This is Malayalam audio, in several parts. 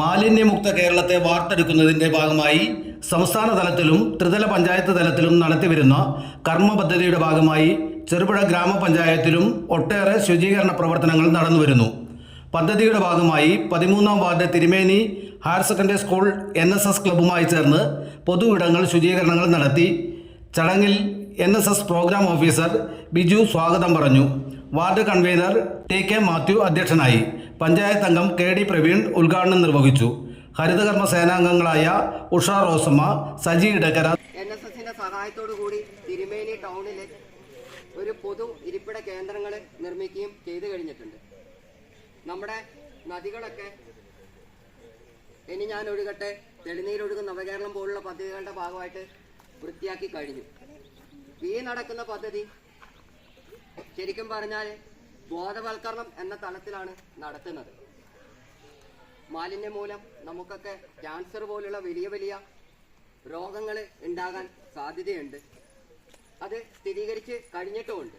മാലിന്യമുക്ത കേരളത്തെ വാർത്തെടുക്കുന്നതിന്റെ ഭാഗമായി സംസ്ഥാന തലത്തിലും ത്രിതല പഞ്ചായത്ത് തലത്തിലും നടത്തിവരുന്ന കർമ്മ പദ്ധതിയുടെ ഭാഗമായി ചെറുപുഴ ഗ്രാമപഞ്ചായത്തിലും ഒട്ടേറെ ശുചീകരണ പ്രവർത്തനങ്ങൾ നടന്നുവരുന്നു. പദ്ധതിയുടെ ഭാഗമായി പതിമൂന്നാം ward Thirumeni higher secondary school N S S ക്ലബ്ബുമായി ചേർന്ന് പൊതു ഇടങ്ങൾ ശുചീകരണങ്ങൾ നടത്തി. ചടങ്ങിൽ N S S program officer Biju സ്വാഗതം പറഞ്ഞു. Ward convener T K Mathew അധ്യക്ഷനായി. പഞ്ചായത്ത് അംഗം കെ ഡി പ്രവീൺ ഉദ്ഘാടനം നിർവഹിച്ചു. ഹരിതകർമ്മ സേനാംഗങ്ങളായ ഉഷ റോസമ്മ സജി ഇടക്കര. എൻ എസ് എസിന്റെ സഹായത്തോടു കൂടി തിരുമേനി ടൗണിൽ ഒരു പൊതു ഇരിപ്പിട കേന്ദ്രങ്ങൾ നിർമ്മിക്കുകയും ചെയ്തു കഴിഞ്ഞിട്ടുണ്ട്. നമ്മുടെ നദികളൊക്കെ ഇനി ഞാൻ ഒഴുകട്ടെ തെളിനീരൊഴുകുന്ന നവകേരളം പോലുള്ള പദ്ധതികളുടെ ഭാഗമായിട്ട് വൃത്തിയാക്കി കഴിഞ്ഞു. ഈ നടക്കുന്ന പദ്ധതി ശരിക്കും പറഞ്ഞാൽ ബോധവൽക്കരണം എന്ന തലത്തിലാണ് നടത്തുന്നത്. മാലിന്യം മൂലം നമുക്കൊക്കെ ക്യാൻസർ പോലുള്ള വലിയ വലിയ രോഗങ്ങൾ ഉണ്ടാകാൻ സാധ്യതയുണ്ട്. അത് സ്ഥിരീകരിച്ച് കഴിഞ്ഞിട്ടുമുണ്ട്.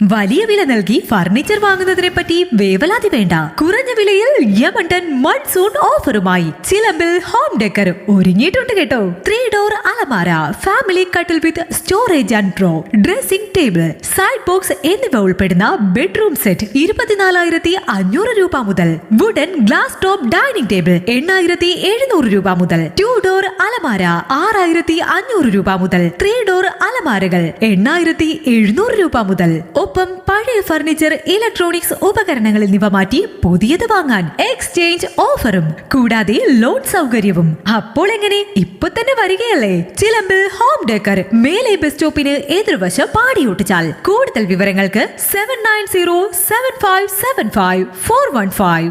വലിയ വില നൽകി ഫർണിച്ചർ വാങ്ങുന്നതിനെ പറ്റി വേവലാതി വേണ്ട. കുറഞ്ഞ വിലയിൽ യമണ്ടൻ മൺസൂൺ ഓഫറുമായി ചിലമ്പിൽ ഹോം ഡെക്കർ ഒരുങ്ങിയിട്ടുണ്ട് കേട്ടോ. ത്രീ ഡോർ അലമാര ഫാമിലി കട്ടിൽ with storage and drawer dressing table side box എന്നിവ ഉൾപ്പെടുന്ന ബെഡ്റൂം സെറ്റ് ഇരുപത്തിനാലായിരത്തി അഞ്ഞൂറ് രൂപ മുതൽ wooden glass top dining table എണ്ണായിരത്തി എഴുന്നൂറ് രൂപ മുതൽ ടു ഡോർ അലമാര ആറായിരത്തി അഞ്ഞൂറ് രൂപ മുതൽ ത്രീ ഡോർ അലമാരകൾ എണ്ണായിരത്തി എഴുന്നൂറ് രൂപ മുതൽ ഒപ്പം പഴയ ഫർണിച്ചർ ഇലക്ട്രോണിക്സ് ഉപകരണങ്ങൾ എന്നിവ മാറ്റി പുതിയത് വാങ്ങാൻ എക്സ്ചേഞ്ച് ഓഫറും കൂടാതെ ലോൺ സൗകര്യവും. അപ്പോൾ എങ്ങനെ? ഇപ്പൊ തന്നെ വരികയല്ലേ? ചിലമ്പിൽ ഹോം ഡെക്കർ മേലെ ബസ് സ്റ്റോപ്പിന് എതിർവശം പാടിയോട്ടിച്ചാൽ കൂടുതൽ വിവരങ്ങൾക്ക് seven nine zero seven five seven five four one five